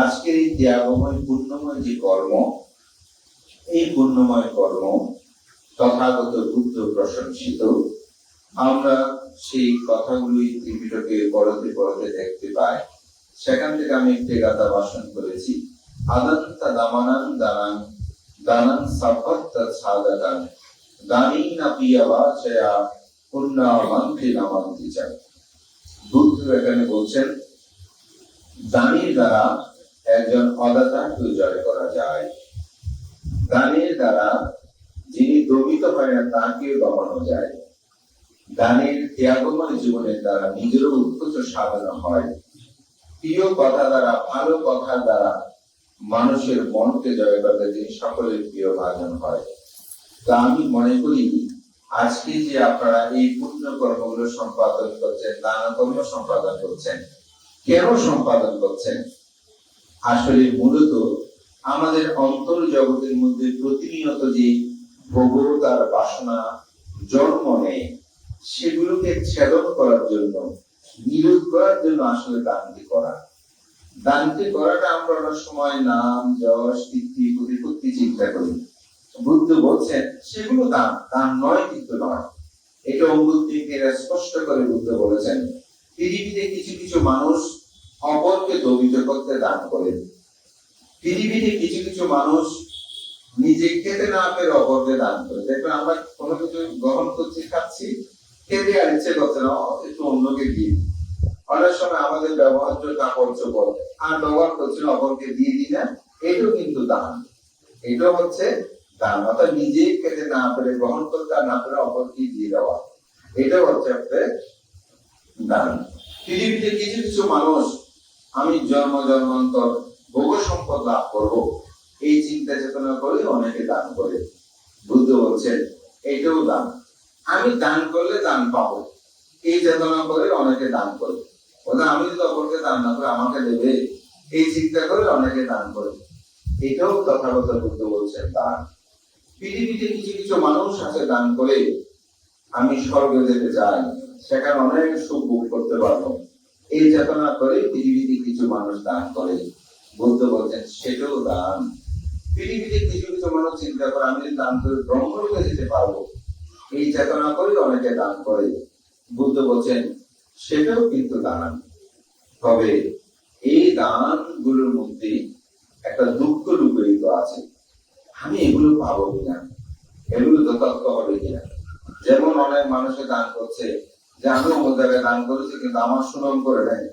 আজকের এই ত্যাগময় পুণ্যময় যে কর্ম, এই পুণ্যময় কর্ম তথাগত বুদ্ধ প্রশংসিত। আমরা সেই কথাগুলি ত্রিপিটকে পড়তে পড়তে দেখতে পাই। সেখান থেকে আমি একটি গাথা ভাষণ করেছি। আনন্ত দামানন দানান দানান সাপত্ত সাধকান দানি না পিয়া পুণ্যা মন্ত্রী নামান্তি চান বুদ্ধ এখানে বলছেন, দানের দ্বারা একজন অদাতাকে জয় করা যায়। দানের দ্বারা যিনি দমিত হয় না তাকে দমানো যায়। দানের ত্যাগময় জীবনের দ্বারা নিজেরও উৎকৃষ্ট সাধনা হয়। প্রিয় কথা দ্বারা, ভালো কথা দ্বারা মানুষের মনকে জয় করতে তিনি সকলের প্রিয় ভাজন হয়। তা আমি মনে করি, আজকে যে আপনারা এই পুণ্য কর্মগুলো সম্পাদন করছেন নানা কর্ম সম্পাদন করছেন, কেন সম্পাদন করছেন? আসলে মূলত আমাদের অন্তর জগতের মধ্যে প্রতিনিয়ত যে ভোগতার বাসনা, জন্ম নেয়, সেগুলোকে ছেদন করার জন্য, নিরোধ করার জন্য আসলে দানটি করা। দানটি করাটা আমরা অনেক সময় নাম, যশ, কীর্তি, প্রতিপত্তি চিন্তা করি। বুদ্ধ বলছেন, সেগুলো দান দান নয় কিন্তু নয়। এটা অঙ্গুত্তিকে স্পষ্ট করে বুদ্ধ বলেছেন। পৃথিবীতে কিছু কিছু মানুষ অপরকে দমিত করতে দান করেন পৃথিবীতে কিছু কিছু মানুষ নিজে খেতে না পেরে অপরকে দান করে। দেখবেন আমরা কোনো কিছু গ্রহণ করছি, খাচ্ছি, খেতে আর ইচ্ছে করছে না একটু অন্যকে দিই। অনেক সময় আমাদের ব্যবহার্য কাপড় চোপড় আর ব্যবহার করছি না অপরকে দিয়ে দিই না, এটাও কিন্তু দান। এটা হচ্ছে দান। অর্থাৎ নিজেই খেতে না পেরে, গ্রহণ করতে আর না পেরে অপরকে দিয়ে দেওয়া। এটা হচ্ছে দান। পৃথিবীতে কিছু কিছু মানুষ আমি জন্ম, জন্মান্তর, ভোগ সম্পদ লাভ করব। এই চিন্তা চেতনা করে অনেকে দান করে। বুদ্ধ বলছেন এইটাও দান। আমি দান করলে দান পাবো। এই চেতনা করে অনেকে দান করে। ওটা আমি যদি অপরকে দান না করে, আমাকে দেবে। এই চিন্তা করে অনেকে দান করে। এটাও তথাগত বুদ্ধ বলছেন, দান। পৃথিবীতে কিছু কিছু মানুষ আছে দান করে। আমি স্বর্গে যেতে চাই। সেখানে অনেক সুখ ভোগ করতে পারব। এই চেতনা করে পৃথিবীতে কিছু মানুষ দান করে। বুদ্ধ বলছেন, সেটাও দান। পৃথিবীতে কিছু কিছু মানুষ চিন্তা করে, আমি দান করে ব্রহ্মলোকে যেতে পারব। এই চেতনা করে অনেকে দান করে। বুদ্ধ বলছেন, সেটাও কিন্তু দান। তবে এই দানগুলোর মধ্যে একটা দুঃখ লুকিত আছে। আমি এগুলো পাবো কিনা? এগুলো যথার্থ হবে কিনা? যেমন অনেক মানুষে দান করছে যে আমি অমুক জায়গায় দান করেছি, কিন্তু আমার সুনাম করে নেয়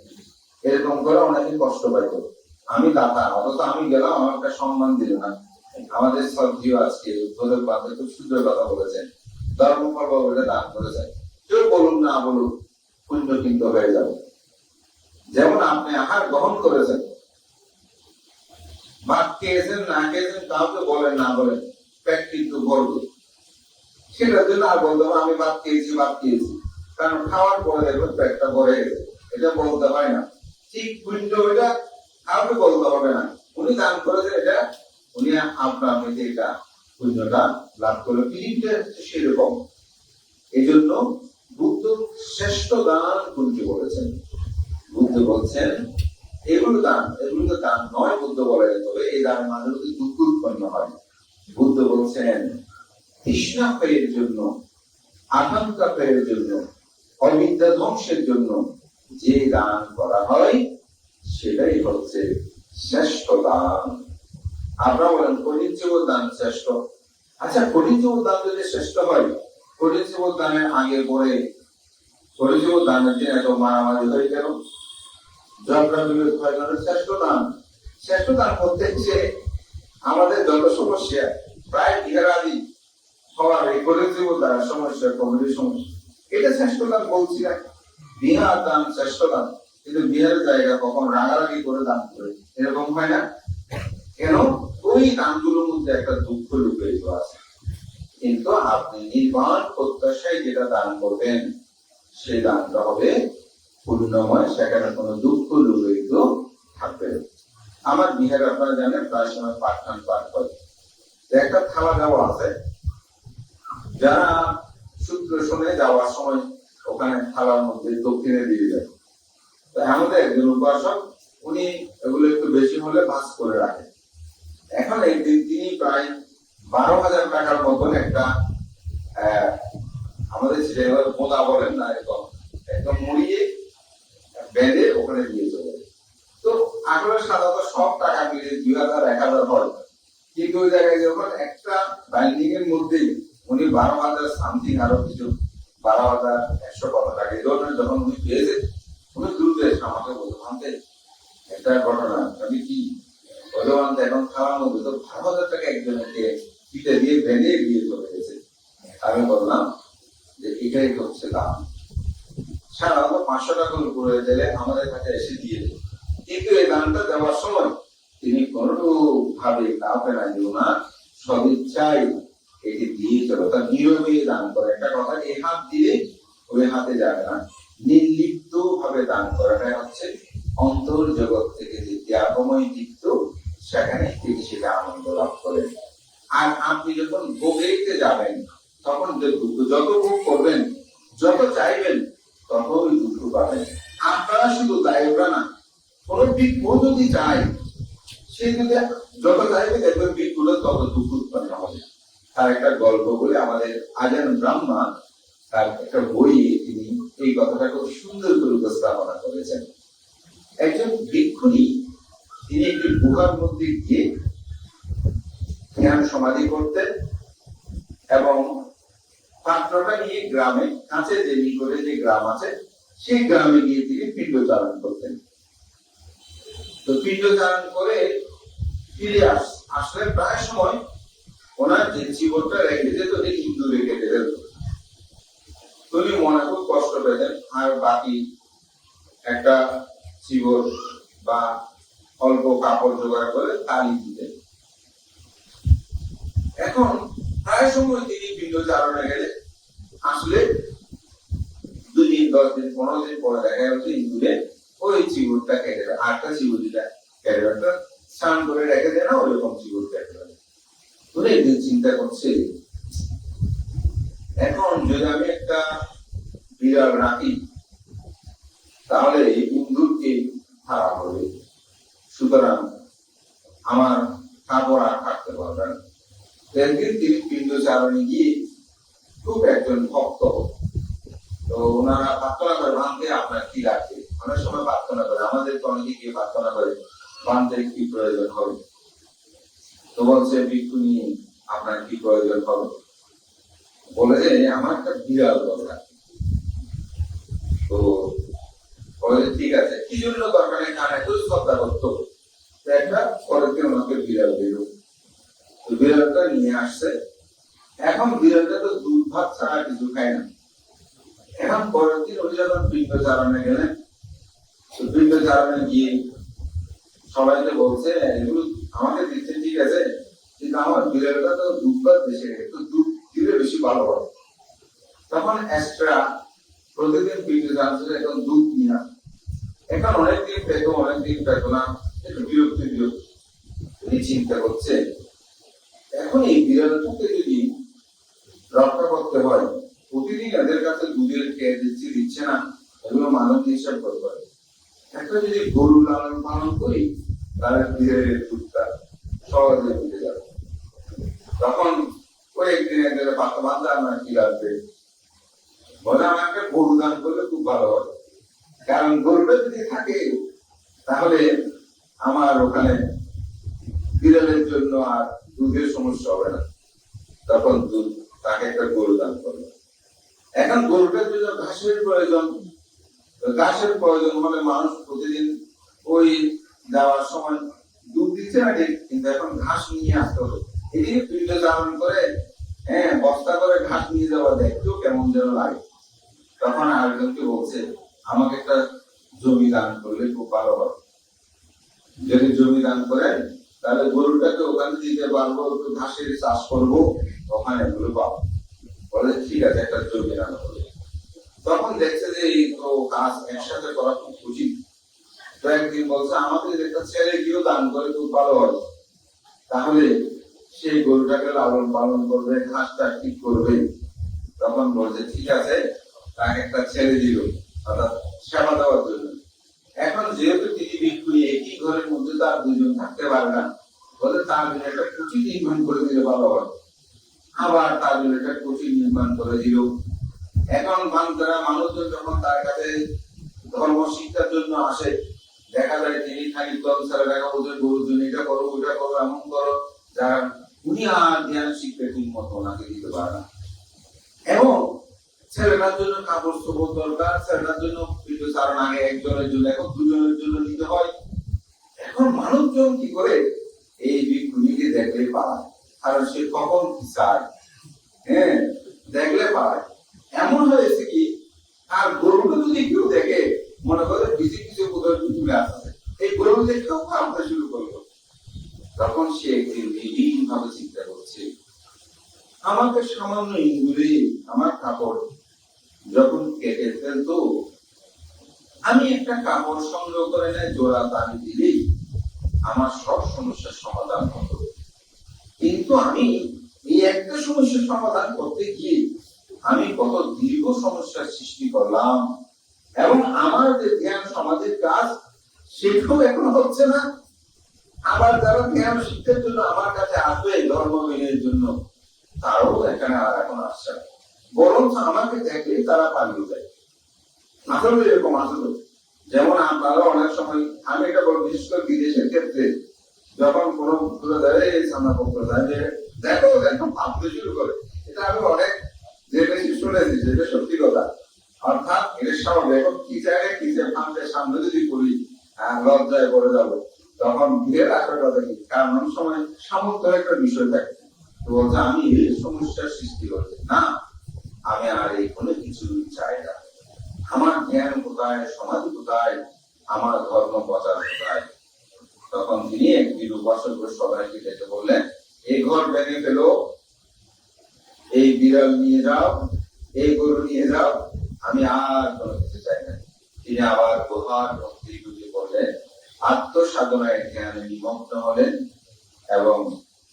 এরকম করে অনেকে কষ্ট পাইতো আমি দাতা, অথচ আমি গেলাম, আমার একটা সম্মান দিল না। আমাদের সবজিও আজকে উদ্বোধক বাদে খুব সুন্দর কথা বলেছেন। ধর্মফল বলে দান করেছেন। কেউ বলুন না বলুন, পুণ্য কিন্তু হয়ে যাবে। যেমন আপনি আহার গ্রহণ করেছেন। ভাত খেয়েছেন, না খেয়েছেন, কাউকে বলেন, না বলেন, পেট কিন্তু ভরবে। সেটার জন্য আর বলতে আমি ভাত খেয়েছি ভাত খেয়েছি। কারণ খাওয়ার পরে দেখবেন পেটটা ভরে এটা বলতে হয় না। ঠিক পুণ্য এটা কাউকে বলতে হবে না। উনি দান করেছেন এটা, উনি আপনার মধ্যে এটা পুণ্যটা লাভ করে পৃথিবীটা সেরকম। এই জন্য বুদ্ধ শ্রেষ্ঠ দান কোনটি বলেছেন? বুদ্ধ বলছেন, এগুলো দান, এগুলো তো দান নয় বুদ্ধ বলে। তবে এই দানের মাধ্যমে যদি দুঃখ উৎপন্ন হয়। বুদ্ধ বলছেন, তৃষ্ণা পেয়ের জন্য, আকাঙ্ক্ষা পেয়ের জন্য অবিদ্যা ধ্বংসের জন্য যে দান করা হয়, সেটাই হচ্ছে শ্রেষ্ঠ দান। আপনারা বলেন, কঠিন জীবন দান শ্রেষ্ঠ। আচ্ছা কঠিন জীবন দান যদি শ্রেষ্ঠ হয়, কঠিন জীবন দানের আগে পরে কঠিন দানের দিন এত মারামারি হয়ে গেল শ্রেষ্ঠ দান। শ্রেষ্ঠ দান করতে যে আমাদের যত সমস্যা, প্রায় বিহারাদি হওয়ার এই কঠিন জীবন দানের সমস্যা, কমিটির সমস্যা। এটা শ্রেষ্ঠ দান বলছি না বিহার দান শ্রেষ্ঠ দান কিন্তু বিহারের জায়গা কখন রাগারাগি করে দান করে। এরকম হয় না? কেন? ওই দানগুলোর মধ্যে একটা দুঃখ লুকিয়ে আছে। কিন্তু আপনি নির্বাণ প্রত্যাশায় যেটা দান করবেন, সেই দানটা হবে পূর্ণময় সেখানে কোনো দুঃখ লুকিত থাকবে আমার বিহারে আপনারা জানেন, প্রায় সময় পাঠান পাঠ করে একটা থালা দেওয়া আছে। যারা সূত্র যাওয়ার সময় ওখানে থালার মধ্যে দক্ষিণে দিয়ে যায়। তো আমাদের একজন উপাসক উনি এগুলো একটু বেশি হলে ভাস করে রাখেন। এখন একদিন তিনি প্রায় বারো হাজার টাকার মতন একটা আমাদের ছেলে মোদা বলেন না, এরকম, একদম মুড়িয়ে বেঁধে ওখানে দিয়ে চলে। তো আসলে সাধারণত সব টাকা মিলিয়ে দুই হাজার এক হাজার হয়। কিন্তু ওই জায়গায় যখন একটা বাইন্ডিং এর মধ্যেই উনি বারো হাজার সামথিং আরও কিছু, বারো হাজার একশো কত টাকা এই যখন উনি পেয়েছে, উনি দ্রুত এসে আমাকে বলতে একটা ঘটনা, আমি কি ভগবান এখন খাওয়ানো তো বারো হাজার টাকা একজনকে পিঠে দিয়ে বেঁধে দিয়ে চলে গেছে আমি বললাম যে, এটাই হচ্ছে দাম। সাধারণত পাঁচশো টাকার উপরে দিলে আমাদের কাছে এসে দিয়ে কিন্তু এই দানটা দেওয়ার সময় তিনি কোনো ভাবে কাউকে রাজিও না। সদিচ্ছায় এটি দিয়ে চলো। তার নীরবে দান করে। একটা কথা এই হাত দিলে ওই হাতে যাবে না। নির্লিপ্ত ভাবে দান করাটাই হচ্ছে অন্তর জগৎ থেকে যে ত্যাগময় চিত্ত, সেখানে তিনি সেটা আনন্দ লাভ করেন। আর আপনি যখন ভোগেতে যাবেন, তখন যত ভোগ করবেন, যত চাইবেন, তত ততই দুঃখ পাবেন। আপনারা শুধু গায়করা না, কোন বিজ্ঞ যদি চায়, সে যদি যত চাইবে দেখবেন বিজ্ঞগুলো তত দুঃখ উৎপন্ন হবে। তার একটা গল্প বলে আমাদের আজান ব্রাহ্মা তার একটা বইয়ে তিনি এই কথাটা খুব সুন্দর করে উপস্থাপনা করেছেন। একজন ভিক্ষুণী, তিনি একটি গুহার মধ্যে গিয়ে ধ্যান সমাধি করতেন এবং পাত্রটা নিয়ে গ্রামে কাছে যে নিকটে যে গ্রাম আছে, সেই গ্রামে গিয়ে তিনি পিণ্ড চারণ করতেন। তো পিণ্ড চারণ করে ফিরে আস, আসলে প্রায় সময় ওনার যে জীবনটা রেখে যেত যে হিন্দু রেখে যেত তিনি মনে খুব কষ্ট পেতেন আর বাকি একটা জীবন বা অল্প কাপড় জোগাড় করে তালি দিতেন এখন প্রায় সময় তিনি পিণ্ড চারণে গেলে, আসলে দুদিন, দশ দিন, পনেরো দিন পরে দেখা যাচ্ছে ইন্দুরে ওই চিবুরটা কেটে আটটা চিবুরিটা কেটে স্নান করে রেখে দেয় না, ওইরকম চিবুর কেটে তুমি একদিন চিন্তা করছে। এখন যদি আমি একটা বিড়াল রাখি, তাহলে ইন্দুরকে হারা হবে। সুতরাং আমার কাপড় আর থাকতে পারবে না। একদিন তিনি পিণ্ড চারণে গিয়ে খুব একজন ভক্ত। তো ওনারা প্রার্থনা করে বাঁধতে আপনার কি লাগবে? অনেক সময় প্রার্থনা করে। আমাদের অনেকে গিয়ে প্রার্থনা করে বাঁধতে কি প্রয়োজন হবে? তো বলছে ভিক্ষুনি আপনার কি প্রয়োজন হবে? বলে যে, আমার একটা বিড়াল দরকার। তো বলে ঠিক আছে। কি জন্য দরকার কানে তো শ্রদ্ধা করতো একটা পরের দিন ওনাকে বিড়াল দিল। তো বিড়ালটা নিয়ে আসছে। এখন বিড়ালটা তো দুধ, ভাত ছাড়া কিছু খায় না। এখন পরের দিন ওই যখন পিণ্ড চারণে গেলেন, তো পিণ্ড চারণে গিয়ে সবাইকে বলছে, এগুলো আমাকে দিচ্ছে ঠিক আছে? কিন্তু আমার বিড়ালটা তো দুধ ভাত বেশি তো দুধ দিলে বেশি ভালো হয়। তখন এক্সট্রা প্রতিদিন পিণ্ড চারণে এখন দুধ আসে। এখন অনেকদিন পেতো অনেকদিন পেতো না, একটু বিরক্তি বিরক্তি চিন্তা করছে, এখন এই বিড়ালটাকে যদি রক্ষা করতে হয়, প্রতিদিন এদের কাছে দুধের খেয়ে দিচ্ছি, দিচ্ছে না, এগুলো মানুষ হিসাব করতে একটা যদি গরু লালন পালন করি, তাহলে বিড়ালের দুধটা সহজে মিটে যাবে। তখন ওই একদিন একদিন পাতা বান্ধা আমার কি লাগবে? বলে আমার একটা গরু দান করলে খুব ভালো হবে কারণ গরুটা যদি থাকে, তাহলে আমার ওখানে বিড়ালের জন্য আর দুধের সমস্যা হবে না। তখন দুধ, তাকে একটা গরু দান করল। এখন গরুটার জন্য ঘাসের প্রয়োজন ঘাসের প্রয়োজন হলে মানুষ প্রতিদিন ওই যাওয়ার সময় দুধ না ঠিক, কিন্তু এখন ঘাস নিয়ে আসতে হবে। এদিকে পিণ্ড চালন করে হ্যাঁ বস্তা করে ঘাস নিয়ে যাওয়া দেখতেও কেমন যেন লাগে। তখন আরেকজনকে বলছে, আমাকে একটা জমি দান করলে খুব ভালো হবে যদি জমি দান করেন তাহলে গরুটাকে ওখানে দিতে পারব, একটু ঘাসের চাষ করব, ওখানে এগুলো পাবো। বলে, ঠিক আছে, একটা জমি দান করবে তখন দেখছে যে এই তো কাজ একসাথে করা খুব উচিত তো একদিন বলছে আমাদের একটা ছেলে গিয়েও দান করে, খুব ভালো হয়। তাহলে সেই গরুটাকে লালন পালন করবে ঘাসটা ঠিক করবে। তখন বলছে, ঠিক আছে, তাকে একটা ছেলে দিল, অর্থাৎ সেবা দেওয়ার জন্য। এখন যেহেতু তিনি ভিক্ষু একই ঘরের মধ্যে তার দুজন থাকতে পারে না, বলে তার জন্য একটা কুচি নির্মাণ করে দিলে ভালো হয়। আবার তার জন্য একটা কুচি নির্মাণ করে দিল। এখন ভান্তরা মানুষজন যখন তার কাছে ধর্ম শিক্ষার জন্য আসে দেখা যায় তিনি খালি তলসারা দেখা ওদের বলছেন এটা করো ওটা করো, এমন করো। যারা উনি আর জ্ঞান শিক্ষা ঠিক মতো ওনাকে দিতে পারে না। এবং ছেলেটার জন্য কাপড় চোপড় দরকার, ছেলেটার জন্য কিন্তু কারণ আগে একজনের জন্য, এখন দুজনের জন্য নিতে হয়। এখন মানুষজন কি করে? এই ভিক্ষুনিকে দেখলে পায় কারণ সে কখন কি চায় হ্যাঁ? দেখলে পায়। এমন হয়েছে কি, আর গরুটা যদি কেউ দেখে, মনে করে কিছু কিছু কোথাও চলে এই দেখেও ভাবতে শুরু করল তখন সে একদিন নিবিড় ভাবে চিন্তা করছে, আমাকে সামান্য ইন্দুরে আমার কাপড় যখন কেটে ফেলতো, আমি একটা কাপড় সংগ্রহ করে নেয়, জোড়া দামি দিলেই আমার সব সমস্যার সমাধান হতো। কিন্তু আমি এই একটা সমস্যার সমাধান করতে গিয়ে আমি কত দীর্ঘ সমস্যার সৃষ্টি করলাম এবং আমার যে ধ্যান, সমাজের কাজ, সেটাও এখন হচ্ছে না। আবার যারা জ্ঞান শিক্ষার জন্য আমার কাছে আসবে, ধর্ম বিনয়ের জন্য, তারাও এখানে আর এখন আসছে। বরং আমাকে দেখলে তারা পালিয়ে যায়। আসলে এরকম আসলে। যেমন আপনারা অনেক সময়, আমি এটা বলব বিশেষ করে বিদেশের ক্ষেত্রে, যখন কোনো দেখো দেখো ভাবতে শুরু করে। এটা আমি অনেক, যে বেশি শুনেছি যেটা সত্যি কথা। অর্থাৎ এটা স্বাভাবিক এখন কি জায়গায় কি যে ভাবতে সামনে যদি করি লজ্জায় পড়ে যাব, তখন ঘিরে রাখার কথা কি কারণ অনেক সময় সামর্থ্যের একটা বিষয় থাকে। তো বলছে, আমি এই সমস্যার সৃষ্টি করছি। না, আমি আর এই কোনো কিছু চাই না। আমার জ্ঞান কোথায়, সমাজ কোথায়, আমার ধর্ম প্রচার কোথায়? তখন তিনি একদিন উপাসক সবাইকে ডেকে বললেন, এই ঘর ভেঙে ফেলো, এই বিড়াল নিয়ে যাও, এই গরু নিয়ে যাও আমি আর কোনো কিছু চাই না। তিনি আবার গুহার মন্ত্রী গুলি বললেন, আত্মসাধনায় ধ্যানে নিমগ্ন হলেন এবং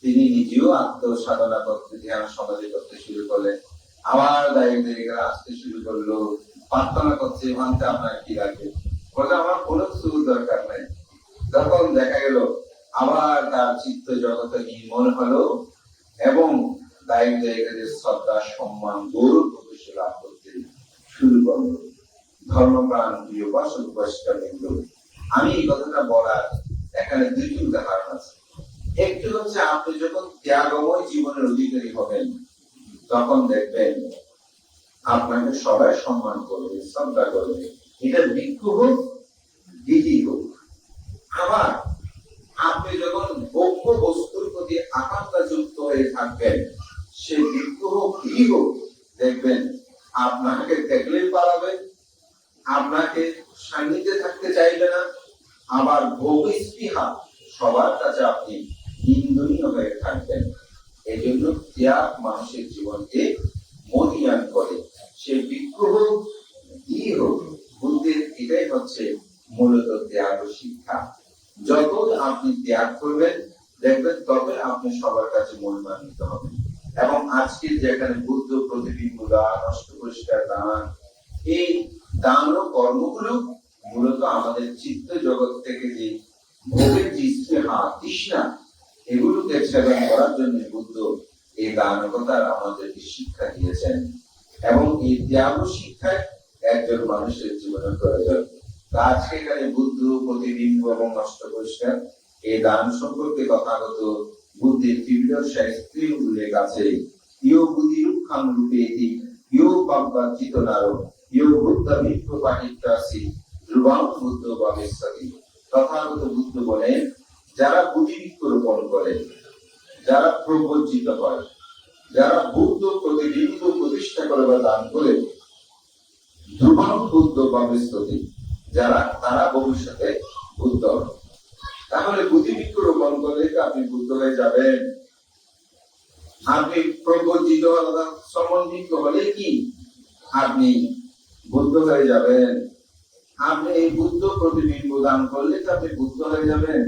তিনি নিজেও আত্মসাধনা করতে, ধ্যান সমাধি করতে শুরু করলেন। আমার দায়িত্ব জায়গায় আসতে শুরু করল, প্রার্থনা করছে, ভাঙতে আপনার কি লাগবে বলে আমার কোনো কিছু দরকার নাই। তখন দেখা গেল আবার তার চিত্ত জগতে নির্মল হলো এবং দায়িত্ব জায়গাতে শ্রদ্ধা, সম্মান, গৌরব প্রতিষ্ঠা লাভ করতে শুরু ধর্মপ্রাণ প্রিয় উপাসিকা বৃন্দ আমি এই কথাটা বলার এখানে দুইটি উদাহরণ আছে। একটি হচ্ছে, আপনি যখন ত্যাগময় জীবনের অধিকারী হবেন, তখন দেখবেন আপনাকে সবাই সম্মান করবে, শ্রদ্ধা করবে। এটা ভিক্ষু হোক, দিদি হোক। আবার আপনি যখন ভোগ্য বস্তুর প্রতি আকাঙ্ক্ষা যুক্ত হয়ে থাকবেন, সে ভিক্ষু হোক, দিদি হোক, দেখবেন আপনাকে দেখলেই পালাবে, আপনাকে সান্নিধ্যে থাকতে চাইবে না, আবার ভোগ সবার কাছে আপনি নিন্দনীয় হয়ে থাকবেন। এই জন্য ত্যাগ মানুষের জীবনকে মহিয়ান করে। সে হোক ই হোক বুদ্ধের এটাই হচ্ছে মূলত ত্যাগ শিক্ষা। যত আপনি ত্যাগ করবেন, দেখবেন তবে আপনি সবার কাছে মহিমান্বিত হবেন। এবং আজকে যেখানে বুদ্ধ প্রতিবিম্ব দান অষ্ট পরিষ্কার দান, এই দান ও কর্মগুলো মূলত আমাদের চিত্ত জগৎ থেকে যে ভোগের যে স্পৃহা তৃষ্ণা, এগুলোকে ছেদন করার জন্য বুদ্ধ এই দানবতার আমাদেরকে শিক্ষা দিয়েছেন। এবং এই ত্যাগ শিক্ষায় একজন মানুষের জীবনে প্রয়োজন। আজকে এখানে বুদ্ধ, প্রতিবিম্ব এবং নষ্ট পরিষ্কার এই দান সম্পর্কে কথাগত বুদ্ধির তীব্র শাস্ত্রী উল্লেখ আছে। ইয় বুদ্ধি রুক্ষাং রূপে ইতি ইয় পাব্বা চিতনারো ইয় বুদ্ধ ভিক্ষু পাঠিত্যাসি ধ্রুবাং বুদ্ধ ভবিষ্যতি তথাগত বুদ্ধ বলেন যারা বুদ্ধি বৃক্ষরোপণ করে, যারা প্রবজ্জিত হয়, যারা বুদ্ধ প্রতিবিম্ব প্রতিষ্ঠা করে বা দান করে, ধ্রুবাং বুদ্ধ ভবিষ্যতি যারা তারা ভবিষ্যতে বুদ্ধ। তাহলে বুদ্ধি বৃক্ষরোপণ করলে আপনি বুদ্ধ যাবেন? আপনি অথবা সমন্বিত হলে কি আপনি বুদ্ধ হয়ে যাবেন? আপনি এই বুদ্ধ প্রতিবিম্ব দান করলে তো আপনি বুদ্ধ হয়ে যাবেন?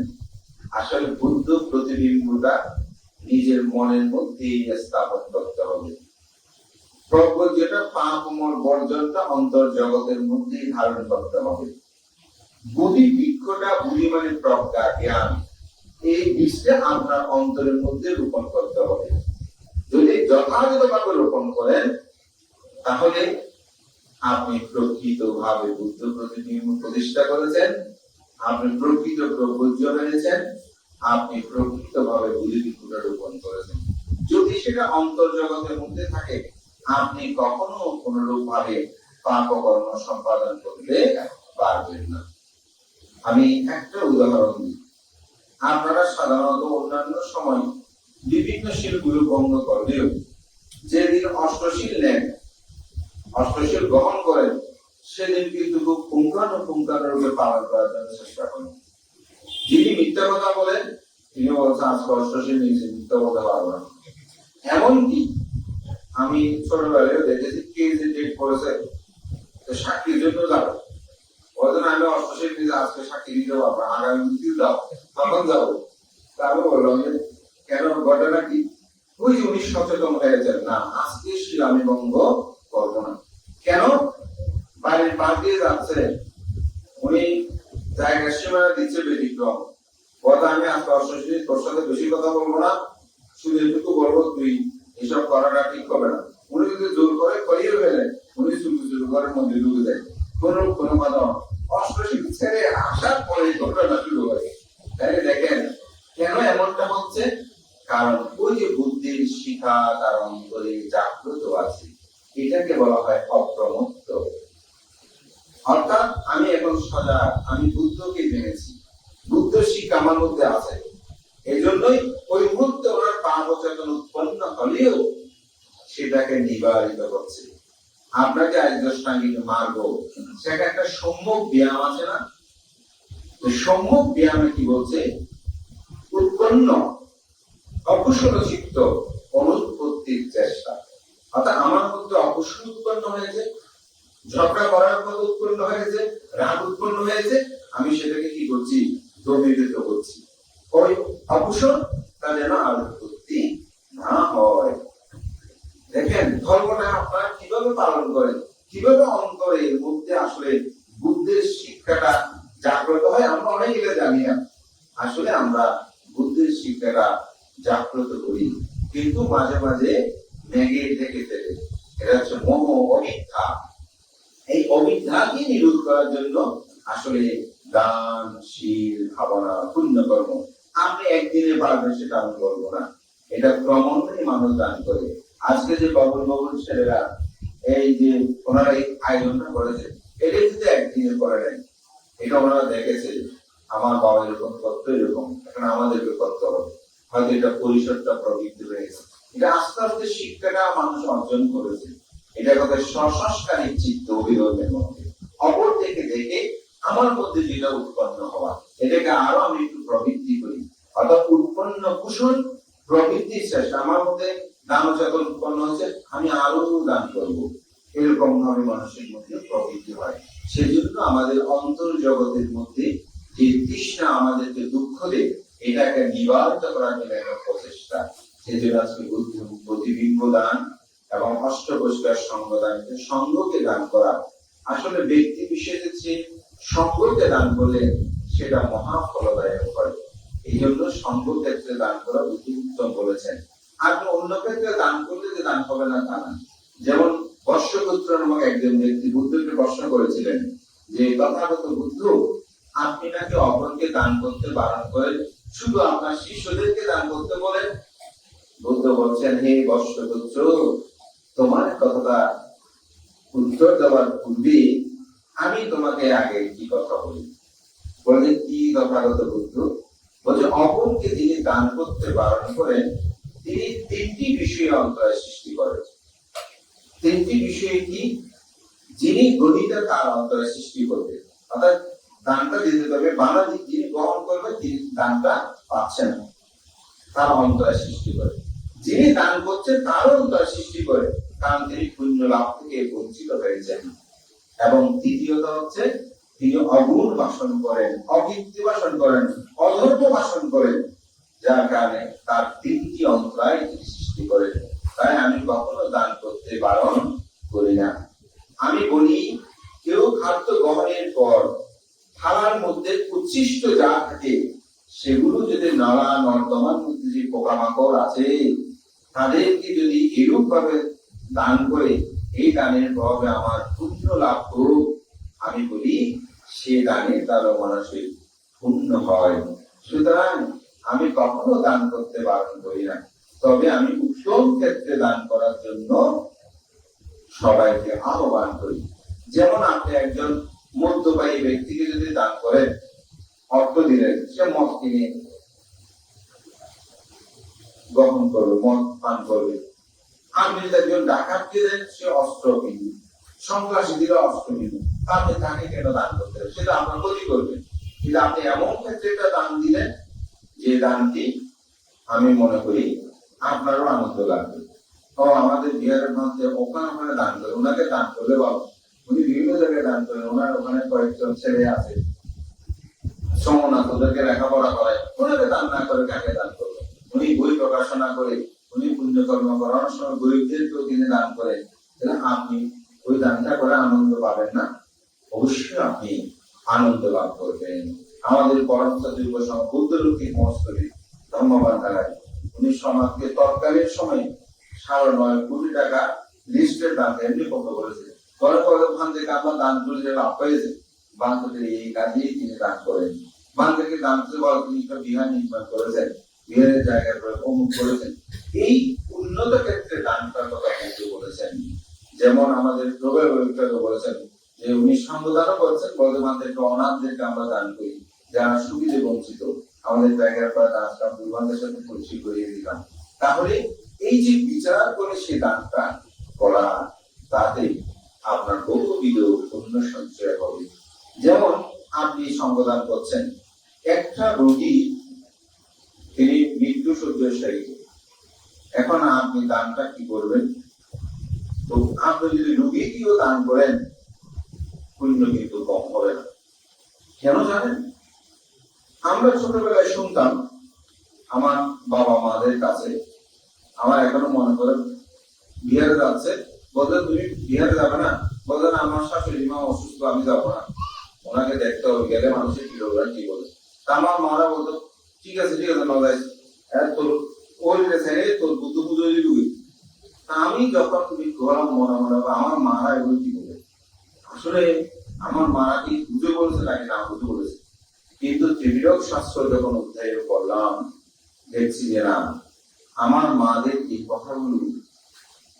আসলে বুদ্ধ প্রতিবিম্বটা নিজের মনের মধ্যেই স্থাপন করতে হবে। প্রজ্ঞ যেটা পাপ মোর বর্জনটা অন্তর জগতের মধ্যেই ধারণ করতে হবে। বুদ্ধি, বৃক্ষটা বুদ্ধি মানে প্রজ্ঞা, জ্ঞান। এই বীজটা আপনার অন্তরের মধ্যে রোপণ করতে হবে। যদি যথাযথভাবে রোপণ করেন, তাহলে আপনি প্রকৃত ভাবে বুদ্ধ প্রতিষ্ঠা করেছেন, আপনি প্রকৃত প্রবজ্য মেনেছেন আপনি প্রকৃত ভাবে বুদ্ধি বৃক্ষটা রোপণ করেছেন। যদি সেটা অন্তর্জগতের মধ্যে থাকে, আপনি কখনো কোনরূপ ভাবে পাপ কর্ম সম্পাদন করতে পারবেন না। আমি একটা উদাহরণ দিই। আপনারা সাধারণত অন্যান্য সময় বিভিন্ন শিলগুলো ভঙ্গ করলেও যেদিন অষ্টশীল নেন, অষ্টশীল গ্রহণ করেন, সেদিন কিন্তু খুব পুঙ্খানু পুঙ্খানু রূপে পালন করার জন্য চেষ্টা করেন। যিনি মিথ্যা কথা বলেন তিনি বলছেন, আজকে অষ্টশীল নিয়েছে মিথ্যা বলতে পারব না এমনকি আমি ছোটবেলায় দেখেছি, কে যে ডেট করেছে সাক্ষীর জন্য যাব। ওই জন্য আমি অষ্টশীল নিয়ে আজকে দিয়ে তোর সাথে বেশি কথা বলব না শুধু এটুকু বলব তুই এসব করাটা ঠিক হবে না উনি যদি জোর করে করিয়ে ফেলেন উনি শুধু শুধু ঘরের মধ্যে ঢুকে যায়, কোন কোনো। অষ্টশীল ছেড়ে আসার পরে ঘটনা শুরু হয়। তাই দেখেন, কেন এমনটা হচ্ছে? কারণ ওই যে বুদ্ধির শিখা, তার অন্তরে জাগ্রত আছে, এটাকে বলা হয় অপ্রমত্ত। অর্থাৎ আমি এখন সজাগ আমি বুদ্ধকে জেনেছি। বুদ্ধ শিক্ষা আমার মধ্যে আছে। এই জন্যই ওই মুহূর্তে ওনার পাপ উৎপন্ন হলেও সেটাকে নিবারিত করছে। আপনাকে আজ দশটাঙ্গিক মার্গ সেটা একটা সম্যক ব্যায়াম আছে না? তো সম্যক ব্যায়ামে কি বলছে? উৎপন্ন অকুশল চিত্ত অনুৎপত্তির চেষ্টা। অর্থাৎ আমার মধ্যে অকুশল উৎপন্ন হয়েছে, ঝগড়া করার মতো উৎপন্ন হয়েছে, রাগ উৎপন্ন হয়েছে, আমি সেটাকে কি করছি? দমিত করছি। ওই অকুশল তা যেন আর উৎপত্তি না হয়। দেখেন, ধর্মটা আপনারা কীভাবে পালন করেন, কীভাবে অন্তরের মধ্যে আসলে বুদ্ধের শিক্ষাটা জাগ্রত হয়, আমরা অনেক এটা জানি না। আসলে আমরা বুদ্ধের শিক্ষাটা জাগ্রত করি, কিন্তু মাঝে মাঝে মেঘে ঢেকে ফেলে। এটা হচ্ছে মোহ অমিথ্যা এই অবিদ্যাকে নিরোধ করার জন্য আসলে দান, শীল, ভাবনা, পুণ্যকর্ম, আপনি একদিনে পারবেন সেটা আমি বলব না। এটা ক্রমান্বয়ে মানুষ দান করে। আজকে যে বাবুল বাবুল ছেলেরা এই যে ওনারা এই আয়োজনটা করেছে, এটা কিন্তু একদিনে করে নেয় এটা ওনারা দেখেছে, আমার বাবা এরকম করতো এরকম, এখন আমাদেরকে করতে হবে। হয়তো এটা পরিসরটা প্রবৃদ্ধি হয়েছে এটা আস্তে আস্তে শিক্ষাটা মানুষ অর্জন করেছে। এটা কথা সংস্কারী চিত্ত অভিভাবকের মধ্যে। অপর থেকে দেখে আমার মধ্যে যেটা উৎপন্ন হওয়া, এটাকে আরও আমি একটু প্রবৃদ্ধি করি। অর্থাৎ উৎপন্ন কুশল প্রবৃত্তির শেষে আমার মধ্যে দান চেতন উৎপন্ন হয়েছে আমি আরও দান করব। এরকম ভাবে মানুষের মধ্যে প্রবৃত্তি হয়। সেজন্য আমাদের অন্তর জগতের মধ্যে যে তৃষ্ণা আমাদেরকে দুঃখ দেয়, এটাকে নিবারিত করার জন্য একটা প্রচেষ্টা। সেজন্য আজকে প্রতিবিম্ব দান এবং অষ্টপুষ্কার সঙ্গ দান সঙ্গকে দান করা। আসলে ব্যক্তি বিশেষের চেয়ে সঙ্গকে দান করলে সেটা মহা ফলদায়ক হয়। এই জন্য সঙ্গ ক্ষেত্রে দান করা অতি উত্তম বলেছেন। আর অন্য ক্ষেত্রে দান করলে যে দান হবে না তা না। যেমন বর্ষপুত্র নামক একজন ব্যক্তি বুদ্ধকে প্রশ্ন করেছিলেন যে, তথাগত বুদ্ধ আপনি নাকি অপরকে দান করতে বারণ করেন? শুধু আপনার শিষ্যদেরকে দান করতে বলেন? বুদ্ধ বলছেন, হে বর্ষপুত্র, তোমার কথাটা উত্তর দেওয়ার পূর্বে আমি তোমাকে আগে কি কথা বলি। বললেন, কি তথাগত বুদ্ধ বলছে, অপরকে তিনি দান করতে বারণ করেন তিনি তিনটি বিষয়ে অন্তরায় সৃষ্টি করেন। তিনটি বিষয়ে কি? যিনি গণিতা তার অন্তরে সৃষ্টি করবে। অর্থাৎ দানটা দিতে হবে বানা যিনি গ্রহণ করবে, তিনি দানটা পাচ্ছেন তার অন্তরে সৃষ্টি করে। যিনি দান করছেন তারও অন্তরে সৃষ্টি করে। কারণ তিনি পুণ্য লাভ থেকে বঞ্চিত হয়েছেন। এবং তৃতীয়ত হচ্ছে, তিনি অগুণ বাসন করেন, অকীর্তি বাসন করেন, অধর্ম বাসন করেন। যার কারণে তার তিনটি অন্তরায় সৃষ্টি করে তাই আমি কখনো দান করতে বারণ করি না। আমি বলি, কেউ খাদ্য গ্রহণের পর থালার মধ্যে উচ্ছিষ্ট যা থাকে, সেগুলো যদি নালা নর্দমার মধ্যে যে পোকামাকড় আছে, তাদেরকে যদি এরূপ ভাবে দান করে, এই দানের প্রভাবে আমার পুণ্য লাভ করুক। আমি বলি, সে দানে তার মানুষের পুণ্য হয়। সুতরাং আমি কখনো দান করতে বারণ করি না। তবে আমি উত্তম ক্ষেত্রে দান করার জন্য সবাইকে আহ্বান করি। যেমন আপনি একজন মধ্যবাহী ব্যক্তিকে যদি দান করেন, অর্থ দিলেন, সে মদ কিনে গ্রহণ করবে, মদ পান করবে। আপনি যদি একজন ডাকাত দিলেন সে অস্ত্র কিনবে সন্ত্রাসী দিলে অস্ত্র কিনবে আপনি তাকে কেন দান করতে? সেটা আপনার ক্ষতি করবে। কিন্তু আপনি এমন ক্ষেত্রে একটা দান দিলেন যে দানটি আমি মনে করি আপনারও আনন্দ লাগবে। ও আমাদের বিহারের মধ্যে ওখানে ওখানে দান করে, ওনাকে দান করলে বাবা, উনি বিভিন্ন জায়গায় দান করেন, ওনার ওখানে কয়েকজন ছেলে আছে। সমনাথ ওদেরকে লেখাপড়া করে ওনাকে দান না করে কাকে দান করবে? উনি বই প্রকাশনা করে, উনি পুণ্যকর্ম করানোর সময় গরিবদেরকেও তিনি দান করে আপনি ওই দানটা করে আনন্দ পাবেন না? অবশ্যই আপনি আনন্দ লাভ করবেন। আমাদের পরম সদীর্ঘ বুদ্ধরূপী মহস্তরী ধর্মবান উনি সমাজকে তৎকালীন সময় সাড়ে নয় কোটি টাকা লিস্টের দাম এমনি কত করেছে থেকে দান লাভ বান্ধবের এই কাজেই তিনি দান করেন। বান্ধবকে দান বিহার নির্মাণ করেছেন, বিহারের জায়গায় অমুক করেছেন। এই উন্নত ক্ষেত্রে দান করার কথা কিন্তু বলেছেন। যেমন আমাদের প্রবেশ বলেছেন যে উনি সঙ্গদানও করেছেন বর্ধমানদেরকে অনাথদেরকে আমরা দান করি। যারা সুবিধে বঞ্চিত, আমাদের জায়গার পর আসলাম দুর্ভাগ্যের সাথে পরিচয় করিয়ে দিলাম। তাহলে এই যে বিচার করে সে দানটা করা, তাতে আপনার বহুবিধ পুণ্য সঞ্চয় হবে। যেমন আপনি সঙ্গদান করছেন, একটা রোগী তিনি মৃত্যু শয্যাশায়ী এখন আপনি দানটা কি করবেন? তো আপনি যদি রোগীকেও দান করেন, পুণ্য কিন্তু কম হবে না। কেন জানেন? আমরা ছোটবেলায় শুনতাম, আমার বাবা মাদের কাছে, আমার এখনও মনে করে বিহারে যাচ্ছে বলতে তুমি বিহারে যাবে না? বললেন আমার শাশুড়ি মা অসুস্থ, আমি যাব না। ওনাকে দেখতে হবে, গেলে মানুষের কি রোগ কি বলে আমার মারা বলতো, ঠিক আছে ঠিক আছে নজাই তোর ওই ছেড়ে, তোর বুদ্ধ পুজো তা আমি যখন তুমি ঘোরাম মনে মনে আমার মারা এগুলো কি বলে? আসলে আমার মারা কি বুঝে বলছে নাকি না বলেছে কিন্তু ত্রিবিধক শাস্ত্র যখন অধ্যায় করলাম দেখছি যে না আমার মাদের এই কথাগুলো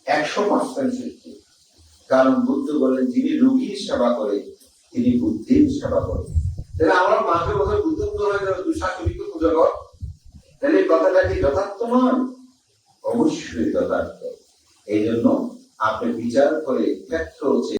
একশো পার্সেন্ট সত্য। কারণ বুদ্ধ বলেন যিনি রোগীর সেবা করে, তিনি বুদ্ধির সেবা করে। তাহলে আমার মাকে বলে বুদ্ধ হয়ে শাশুড়িকে পুজো কর। তাহলে কথাটা কি যথার্থ নয়? অবশ্যই যথার্থ। এই জন্য আপনি বিচার করে ক্ষেত্র হচ্ছে